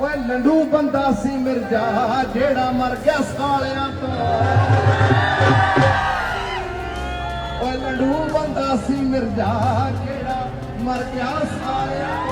ਓਏ ਲੰਡੂ ਬੰਦਾ ਸੀ ਮਿਰਜ਼ਾ, ਜਿਹੜਾ ਮਰ ਗਿਆ ਸਾਲਿਆਂ ਤੋਂ। ਓਏ ਲੰਡੂ ਬੰਦਾ ਸੀ ਮਿਰਜ਼ਾ, ਜਿਹੜਾ ਮਰ ਗਿਆ ਸਾਲਿਆਂ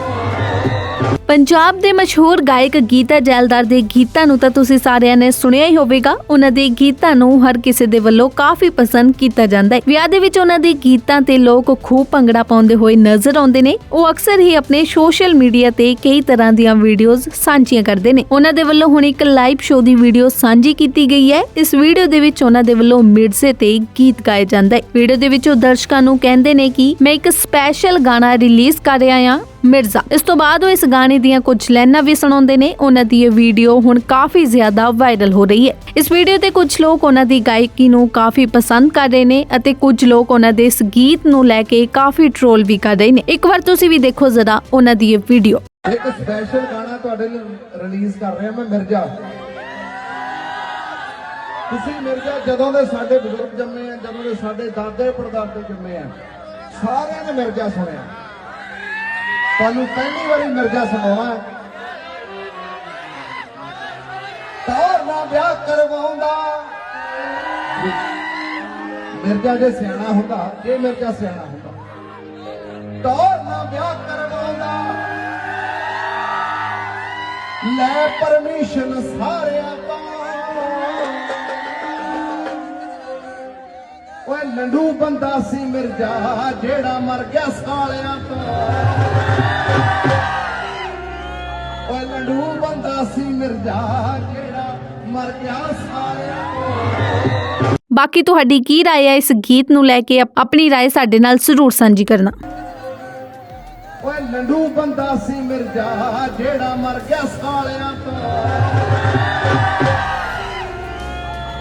ਪੰਜਾਬ ਦੇ ਮਸ਼ਹੂਰ ਗਾਇਕ ਗੀਤਾ ਜੈਲਦਾਰ ਦੇ ਗੀਤਾਂ ਨੂੰ ਤਾਂ ਤੁਸੀਂ ਸਾਰਿਆਂ ਨੇ ਸੁਣਿਆ ਹੀ ਹੋਵੇਗਾ। ਉਹਨਾਂ ਦੇ ਗੀਤਾਂ ਨੂੰ ਹਰ ਕਿਸੇ ਦੇ ਵੱਲੋਂ ਕਾਫੀ ਪਸੰਦ ਕੀਤਾ ਜਾਂਦਾ ਹੈ। ਵਿਆਹ ਦੇ ਵਿੱਚ ਉਹਨਾਂ ਦੇ ਗੀਤਾਂ ਤੇ ਲੋਕ ਖੂਬ ਭੰਗੜਾ ਪਾਉਂਦੇ ਹੋਏ ਨਜ਼ਰ ਆਉਂਦੇ ਨੇ। ਉਹ ਅਕਸਰ ਹੀ ਆਪਣੇ ਸੋਸ਼ਲ ਮੀਡੀਆ ਤੇ ਕਈ ਤਰ੍ਹਾਂ ਦੀਆਂ ਵੀਡੀਓਜ਼ ਸਾਂਝੀਆਂ ਕਰਦੇ ਨੇ। ਉਹਨਾਂ ਦੇ ਵੱਲੋਂ ਹੁਣ ਇੱਕ ਲਾਈਵ ਸ਼ੋਅ ਦੀ ਵੀਡੀਓ ਸਾਂਝੀ ਕੀਤੀ ਗਈ ਹੈ। ਇਸ ਵੀਡੀਓ ਦੇ ਵਿੱਚ ਉਹਨਾਂ ਦੇ ਵੱਲੋਂ ਮਿਰਜ਼ੇ ਤੇ ਗੀਤ ਗਾਏ ਜਾਂਦਾ ਹੈ। ਵੀਡੀਓ ਦੇ ਵਿੱਚ ਉਹ ਦਰਸ਼ਕਾਂ ਨੂੰ ਕਹਿੰਦੇ ਨੇ ਕਿ ਮੈਂ ਇੱਕ ਸਪੈਸ਼ਲ ਗਾਣਾ ਰਿਲੀਜ਼ ਕਰ ਰਿਹਾ ਹਾਂ ਮਿਰਜ਼ਾ। ਇਸ ਤੋਂ ਬਾਅਦ ਉਹ ਇਸ ਗਾਣੇ ਦੀਆਂ ਕੁਝ ਲਾਈਨਾਂ ਵੀ ਸੁਣਾਉਂਦੇ ਨੇ। ਉਹਨਾਂ ਦੀ ਇਹ ਵੀਡੀਓ ਹੁਣ ਕਾਫੀ ਜ਼ਿਆਦਾ ਵਾਇਰਲ ਹੋ ਰਹੀ ਹੈ। ਇਸ ਵੀਡੀਓ ਤੇ ਕੁਝ ਲੋਕ ਉਹਨਾਂ ਦੀ ਗਾਇਕੀ ਨੂੰ ਕਾਫੀ ਪਸੰਦ ਕਰ ਰਹੇ ਨੇ ਅਤੇ ਕੁਝ ਲੋਕ ਉਹਨਾਂ ਦੇ ਇਸ ਗੀਤ ਨੂੰ ਲੈ ਕੇ ਕਾਫੀ ਟ੍ਰੋਲ ਵੀ ਕਰ ਰਹੇ ਨੇ। ਇੱਕ ਵਾਰ ਤੁਸੀਂ ਵੀ ਦੇਖੋ ਜ਼ਰਾ ਉਹਨਾਂ ਦੀ ਇਹ ਵੀਡੀਓ। ਇੱਕ ਸਪੈਸ਼ਲ ਗਾਣਾ ਤੁਹਾਡੇ ਲਈ ਰਿਲੀਜ਼ ਕਰ ਰਿਹਾ ਮੈਂ, ਮਿਰਜ਼ਾ। ਤੁਸੀਂ ਮਿਰਜ਼ਾ, ਜਦੋਂ ਦੇ ਸਾਡੇ ਬਜ਼ੁਰਗ ਜੰਮੇ ਆ, ਜਦੋਂ ਦੇ ਸਾਡੇ ਦਾਦੇ ਪੜਦਾਦੇ ਜੰਮੇ ਆ, ਸਾਰਿਆਂ ਨੇ ਮਿਰਜ਼ਾ ਸੁਣਿਆ। ਤੁਹਾਨੂੰ ਪਹਿਲੀ ਵਾਰੀ ਮਿਰਜ਼ਾ ਸੁਣਾਉਣਾ ਤੌਰ ਨਾ ਵਿਆਹ ਕਰਵਾਉਂਦਾ। ਮਿਰਜ਼ਾ ਜੇ ਸਿਆਣਾ ਹੁੰਦਾ, ਜੇ ਮਿਰਜ਼ਾ ਸਿਆਣਾ ਹੁੰਦਾ। ਤੌਰ ਨਾ ਵਿਆਹ ਕਰਵਾਉਂਦਾ। ਲੈ ਪਰਮਿਸ਼ਨ ਸਾਰਿਆਂ ਤੋਂ। ਓਏ ਲੰਡੂ ਬੰਦਾ ਸੀ ਮਿਰਜ਼ਾ, ਜਿਹੜਾ ਮਰ ਗਿਆ ਸਾਲਿਆਂ ਤੋਂ। ਸੀ ਮਿਰਜ਼ਾ ਜਿਹੜਾ ਮਰ ਗਿਆ ਸਾਲਿਆਂ ਤੋਂ ਬਾਕੀ ਤੁਹਾਡੀ ਕੀ رائے ਹੈ ਇਸ ਗੀਤ ਨੂੰ ਲੈ ਕੇ ਆਪ- ਆਪਣੀ رائے ਸਾਡੇ ਨਾਲ ਜ਼ਰੂਰ ਸਾਂਝੀ ਕਰਨਾ ਓਏ ਲੰਡੂ ਬੰਦਾ ਸੀ ਮਿਰਜ਼ਾ ਜਿਹੜਾ ਮਰ ਗਿਆ ਸਾਲਿਆਂ ਤੋਂ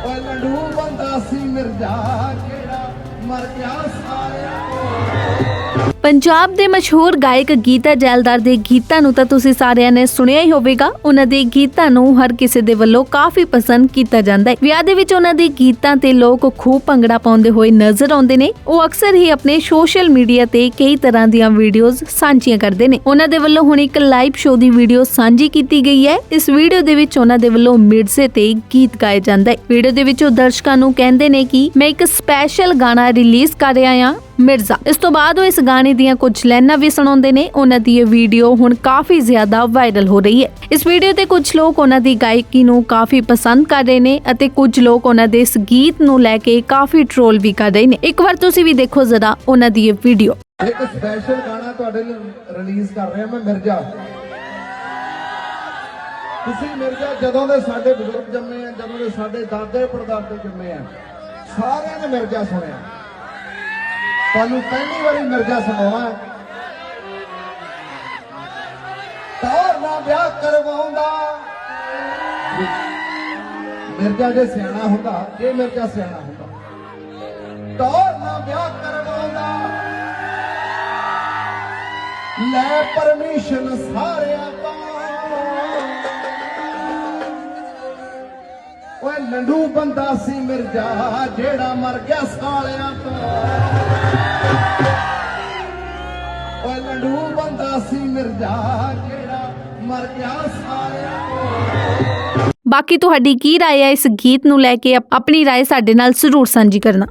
ਓਏ ਲੰਡੂ ਬੰਦਾ ਸੀ ਮਿਰਜ਼ਾ ਜਿਹੜਾ ਮਰ ਗਿਆ ਸਾਲਿਆਂ ਤੋਂ ਪੰਜਾਬ ਦੇ ਮਸ਼ਹੂਰ ਗਾਇਕ ਗੀਤਾ ਜੈਲਦਾਰ ਦੇ ਗੀਤਾਂ ਨੂੰ ਤਾਂ ਤੁਸੀਂ ਸਾਰਿਆਂ ਨੇ ਸੁਣਿਆ ਹੀ ਹੋਵੇਗਾ। ਉਹਨਾਂ ਦੇ ਗੀਤਾਂ ਨੂੰ ਹਰ ਕਿਸੇ ਦੇ ਵੱਲੋਂ ਕਾਫੀ ਪਸੰਦ ਕੀਤਾ ਜਾਂਦਾ ਹੈ। ਵਿਆਹ ਦੇ ਵਿੱਚ ਉਹਨਾਂ ਦੇ ਗੀਤਾਂ ਤੇ ਲੋਕ ਖੂਬ ਭੰਗੜਾ ਪਾਉਂਦੇ ਹੋਏ ਨਜ਼ਰ ਆਉਂਦੇ ਨੇ। ਉਹ ਅਕਸਰ ਹੀ ਆਪਣੇ ਸੋਸ਼ਲ ਮੀਡੀਆ ਤੇ ਕਈ ਤਰ੍ਹਾਂ ਦੀਆਂ ਵੀਡੀਓਜ਼ ਸਾਂਝੀਆਂ ਕਰਦੇ ਨੇ। ਉਹਨਾਂ ਦੇ ਵੱਲੋਂ ਹੁਣ ਇੱਕ ਲਾਈਵ ਸ਼ੋਅ ਦੀ ਵੀਡੀਓ ਸਾਂਝੀ ਕੀਤੀ ਗਈ ਹੈ। ਇਸ ਵੀਡੀਓ ਦੇ ਵਿੱਚ ਉਹਨਾਂ ਦੇ ਵੱਲੋਂ ਮਿਰਜ਼ੇ ਤੇ ਗੀਤ ਗਾਏ ਜਾਂਦਾ ਹੈ। ਵੀਡੀਓ ਦੇ ਵਿੱਚ ਉਹ ਦਰਸ਼ਕਾਂ ਨੂੰ ਕਹਿੰਦੇ ਨੇ ਕਿ ਮੈਂ ਇੱਕ ਸਪੈਸ਼ਲ ਗਾਣਾ ਰਿਲੀਜ਼ ਕਰ ਰਿਹਾ ਹਾਂ ਮਿਰਜ਼ਾ। ਇਸ ਤੋਂ ਬਾਅਦ ਉਹ ਇਸ ਗਾਣੇ ਦੀਆਂ ਕੁਝ ਲਾਈਨਾਂ ਵੀ ਸੁਣਾਉਂਦੇ ਨੇ। ਉਹਨਾਂ ਦੀ ਇਹ ਵੀਡੀਓ ਹੁਣ ਕਾਫੀ ਜ਼ਿਆਦਾ ਵਾਇਰਲ ਹੋ ਰਹੀ ਹੈ। ਇਸ ਵੀਡੀਓ ਤੇ ਕੁਝ ਲੋਕ ਉਹਨਾਂ ਦੀ ਗਾਇਕੀ ਨੂੰ ਕਾਫੀ ਪਸੰਦ ਕਰ ਰਹੇ ਨੇ ਅਤੇ ਕੁਝ ਲੋਕ ਉਹਨਾਂ ਦੇ ਇਸ ਗੀਤ ਨੂੰ ਲੈ ਕੇ ਕਾਫੀ ਟ੍ਰੋਲ ਵੀ ਕਰ ਰਹੇ ਨੇ। ਇੱਕ ਵਾਰ ਤੁਸੀਂ ਵੀ ਦੇਖੋ ਜ਼ਰਾ ਉਹਨਾਂ ਦੀ ਇਹ ਵੀਡੀਓ। ਇੱਕ ਸਪੈਸ਼ਲ ਗਾਣਾ ਤੁਹਾਡੇ ਲਈ ਰਿਲੀਜ਼ ਕਰ ਰਿਹਾ ਮੈਂ, ਮਿਰਜ਼ਾ। ਤੁਸੀਂ ਮਿਰਜ਼ਾ, ਜਦੋਂ ਦੇ ਸਾਡੇ ਬਜ਼ੁਰਗ ਜੰਮੇ ਆ, ਜਦੋਂ ਦੇ ਸਾਡੇ ਦਾਦੇ ਪੜਦਾਦੇ ਜੰਮੇ ਆ, ਸਾਰਿਆਂ ਨੇ ਮਿਰਜ਼ਾ ਸੁਣਿਆ। ਤੁਹਾਨੂੰ ਪਹਿਲੀ ਵਾਰੀ ਮਿਰਜ਼ਾ ਸੁਣਾਵਾਂ ਤੌਰ ਨਾ ਵਿਆਹ ਕਰਵਾਉਂਦਾ। ਮਿਰਜ਼ਾ ਜੇ ਸਿਆਣਾ ਹੁੰਦਾ, ਜੇ ਮਿਰਜ਼ਾ ਸਿਆਣਾ ਹੁੰਦਾ। ਤੌਰ ਨਾ ਵਿਆਹ ਕਰਵਾਉਂਦਾ। ਲੈ ਪਰਮਿਸ਼ਨ ਸਾਰਿਆਂ ਤੋਂ। ਓਏ ਲੰਡੂ ਬੰਦਾ ਸੀ ਮਿਰਜ਼ਾ, ਜਿਹੜਾ ਮਰ ਗਿਆ ਸਾਲਿਆਂ ਤੋਂ। ਸੀ ਮਿਰਜ਼ਾ ਜਿਹੜਾ ਮਰ ਗਿਆ ਸਾਲਿਆਂ ਤੋਂ ਬਾਕੀ ਤੁਹਾਡੀ ਕੀ رائے ਹੈ ਇਸ ਗੀਤ ਨੂੰ ਲੈ ਕੇ ਆਪ- ਆਪਣੀ رائے ਸਾਡੇ ਨਾਲ ਜ਼ਰੂਰ ਸਾਂਝੀ ਕਰਨਾ